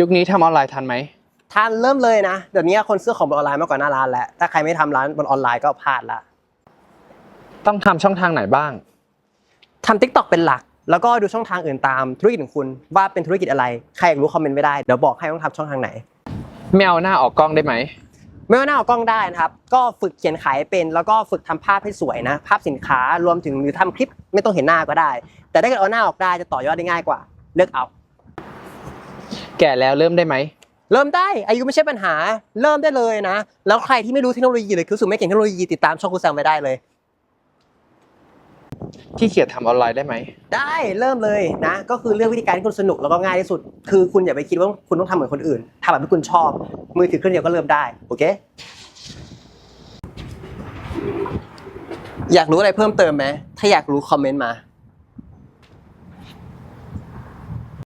ยุคนี้ทำออนไลน์ทันไหมท่านเริ่มเลยนะ เดี๋ยวนี้คนซื้อของบนออนไลน์มากกว่าหน้าร้านแล้ว ถ้าใครไม่ทำร้านบนออนไลน์ก็พลาดละ ต้องทำช่องทางไหนบ้าง ทำทิกตอกเป็นหลัก แล้วก็ดูช่องทางอื่นตามธุรกิจของคุณว่าเป็นธุรกิจอะไร ใครอยากรู้คอมเมนต์ไม่ได้ เดี๋ยวบอกให้ต้องทำช่องทางไหน ไม่เอาหน้าออกกล้องได้ไหม ไม่ว่าหน้าเอากล้องได้นะครับ ก็ฝึกเขียนขายเป็น แล้วก็ฝึกทำภาพให้สวยนะ ภาพสินค้ารวมถึงหรือทำคลิปไม่ต้องเห็นหน้าก็ได้ แต่ถ้าเกิดเอาหน้าออกได้จะต่อยอดได้ง่ายกว่า เลือกเอา แก่แล้วเริ่มได้ไหม เริ่มได้อายุไม่ใช่ปัญหา เริ่มได้เลยนะ แล้วใครที่ไม่รู้เทคโนโลยีเลยคือรู้สึกไม่เก่งเทคโนโลยีติดตามช่องกูแซมไปได้เลย ที่เกียจทำออนไลน์ได้ไหม ได้เริ่มเลยนะ ก็คือเลือกวิธีการที่คุณสนุกแล้วก็ง่ายที่สุด คือคุณอย่าไปคิดว่าคุณต้องทำเหมือนคนอื่นทำแบบที่คุณชอบ มือถือเครื่องเดียวก็เริ่มได้โอเค อยากรู้อะไรเพิ่มเติมไหมถ้าอยากรู้คอมเมนต์มา